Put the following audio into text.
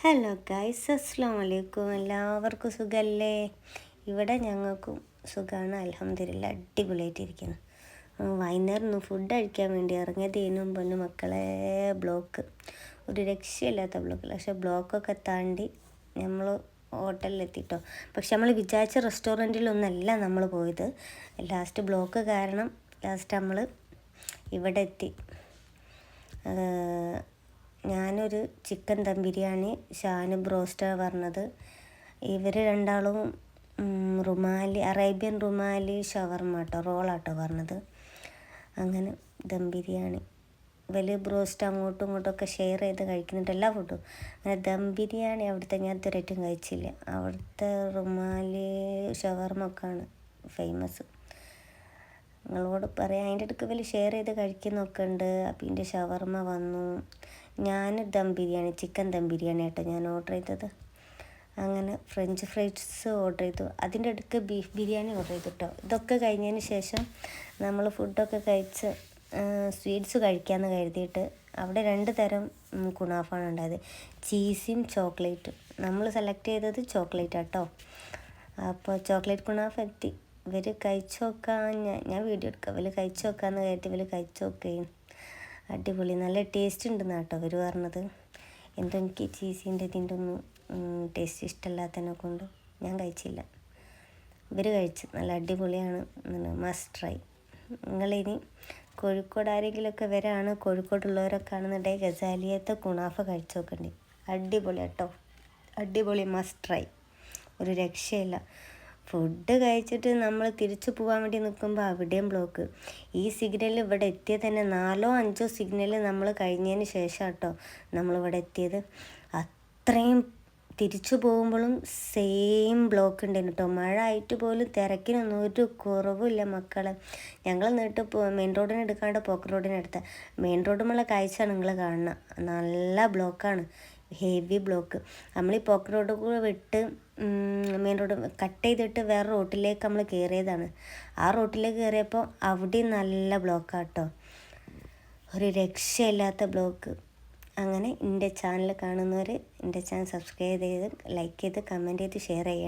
Hello guys അസ്സാം വലൈക്കും എല്ലാവർക്കും സുഖമല്ലേ ഇവിടെ ഞങ്ങൾക്കും സുഖമാണ് അലഹമ്മദില്ല അടിപൊളിയായിട്ടിരിക്കുന്നു. വൈകുന്നേരം ഒന്ന് ഫുഡ് കഴിക്കാൻ വേണ്ടി ഇറങ്ങിയതിനും പൊന്നു മക്കളെ ബ്ലോക്ക് ഒരു രക്ഷയില്ലാത്ത ബ്ലോക്ക് പക്ഷേ ബ്ലോക്കൊക്കെ താണ്ടി നമ്മൾ ഹോട്ടലിലെത്തിട്ടോ. പക്ഷെ നമ്മൾ വിചാരിച്ച റെസ്റ്റോറന്റിലൊന്നല്ല നമ്മൾ പോയത്. ലാസ്റ്റ് ബ്ലോക്ക് കാരണം ലാസ്റ്റ് നമ്മൾ ഇവിടെ എത്തി ഞാനൊരു ചിക്കൻ ദം ബിരിയാണി ഷാന് ബ്രോസ്റ്റ് പറഞ്ഞത്. ഇവർ രണ്ടാളും റുമാലി അറേബ്യൻ റുമാലി ഷവർമ കേട്ടോ റോളാട്ടോ പറഞ്ഞത്. അങ്ങനെ ദം ബിരിയാണി. വലിയ ബ്രോസ്റ്റ് അങ്ങോട്ടും ഇങ്ങോട്ടും ഒക്കെ ഷെയർ ചെയ്ത് കഴിക്കുന്നുണ്ട് എല്ലാ ഫുഡും. അങ്ങനെ ദം ബിരിയാണി അവിടുത്തെ ഞാൻ ഇതുവരെയായിട്ടും കഴിച്ചില്ല. അവിടുത്തെ റുമാലി ഷവർമ ഒക്കെയാണ് ഫേമസ്. നിങ്ങളോട് പറയാം. അതിന്റെ അടുക്ക് വലിയ ഷെയർ ചെയ്ത് കഴിക്കുന്നൊക്കെ ഉണ്ട് അപ്പം ഇതിന്റെ ഷവർമ്മ വന്നു. ഞാൻ ദം ബിരിയാണി ചിക്കൻ ദം ബിരിയാണി ആട്ടോ ഞാൻ ഓർഡർ ചെയ്തത്. അങ്ങനെ ഫ്രഞ്ച് ഫ്രൈസ് ഓർഡർ ചെയ്തു. അതിന്റെ അടുക്ക് ബീഫ് ബിരിയാണി ഓർഡർ ചെയ്തു കേട്ടോ ഇതൊക്കെ കഴിഞ്ഞതിന് ശേഷം നമ്മൾ ഫുഡൊക്കെ കഴിച്ച് സ്വീറ്റ്സ് കഴിക്കാമെന്ന് കരുതിയിട്ട് അവിടെ രണ്ട് തരം കുണാഫാണ് ഉണ്ടായത്. ചീസും ചോക്ലേറ്റും നമ്മൾ സെലക്ട് ചെയ്തത് ചോക്ലേറ്റ് ആട്ടോ. അപ്പോൾ ചോക്ലേറ്റ് കുണാഫ് എത്തി. ഇവർ കഴിച്ചു നോക്കാൻ ഞാൻ ഞാൻ വീഡിയോ എടുക്കാം. ഇവർ കഴിച്ചു നോക്കാമെന്ന് കയറ്റി ഇവർ കഴിച്ചു നോക്കുകയും അടിപൊളി. നല്ല ടേസ്റ്റ് ഉണ്ടെന്ന് കേട്ടോ അവർ പറഞ്ഞത്. എന്തോ എനിക്ക് ചീസിന്റെ ഇതിന്റെ ഒന്നും ടേസ്റ്റ് ഇഷ്ടമല്ലാത്തതിനെ കൊണ്ട് ഞാൻ കഴിച്ചില്ല. ഇവർ കഴിച്ചു. നല്ല അടിപൊളിയാണ് മസ്റ്റ് ട്രൈ നിങ്ങളിനി കോഴിക്കോട് ആരെങ്കിലുമൊക്കെ വരാണ് കോഴിക്കോടുള്ളവരൊക്കെ ആണെന്നുണ്ടെങ്കിൽ ഗസാലിയത്തെ കുണാഫ കഴിച്ചു നോക്കണ്ടേ അടിപൊളി കേട്ടോ അടിപൊളി മസ്റ്റ് ട്രൈ ഒരു രക്ഷയില്ല. ഫുഡ് കഴിച്ചിട്ട് നമ്മൾ തിരിച്ചു പോകാൻ വേണ്ടി നിൽക്കുമ്പോൾ അവിടെയും ബ്ലോക്ക് ഈ സിഗ്നൽ ഇവിടെ എത്തിയത് തന്നെ നാലോ അഞ്ചോ സിഗ്നൽ നമ്മൾ കഴിഞ്ഞതിന് ശേഷം കേട്ടോ നമ്മളിവിടെ എത്തിയത്. അത്രയും തിരിച്ചു പോകുമ്പോഴും സെയിം ബ്ലോക്ക് ഉണ്ടായിരുന്നു കേട്ടോ. മഴ ആയിട്ട് പോലും തിരക്കിനൊന്നും ഒരു കുറവുമില്ല മക്കളെ. ഞങ്ങൾ നീട്ട് മെയിൻ റോഡിന് എടുക്കാണ്ട് പോക്കറ്റ് റോഡിന് എടുത്ത മെയിൻ റോഡുമുള്ള കാഴ്ചയാണ് നിങ്ങൾ കാണുന്നത് നല്ല ബ്ലോക്കാണ് ഹെവി ബ്ലോക്ക്. നമ്മൾ ഈ പോക്കറ്റ് റോഡ് കൂടെ വിട്ട് മെയിൻ റോഡ് കട്ട് ചെയ്തിട്ട് വേറെ റോട്ടിലേക്ക് നമ്മൾ കയറിയതാണ് ആ റോട്ടിലേക്ക് കയറിയപ്പോൾ അവിടെ നല്ല ബ്ലോക്കാട്ടോ. ഒരു രക്ഷയില്ലാത്ത ബ്ലോക്ക്. അങ്ങനെ എന്റെ ചാനൽ കാണുന്നവർ എന്റെ ചാനൽ സബ്സ്ക്രൈബ് ചെയ്ത് ലൈക്ക് ചെയ്ത് കമന്റ് ചെയ്ത് ഷെയർ ചെയ്യണം.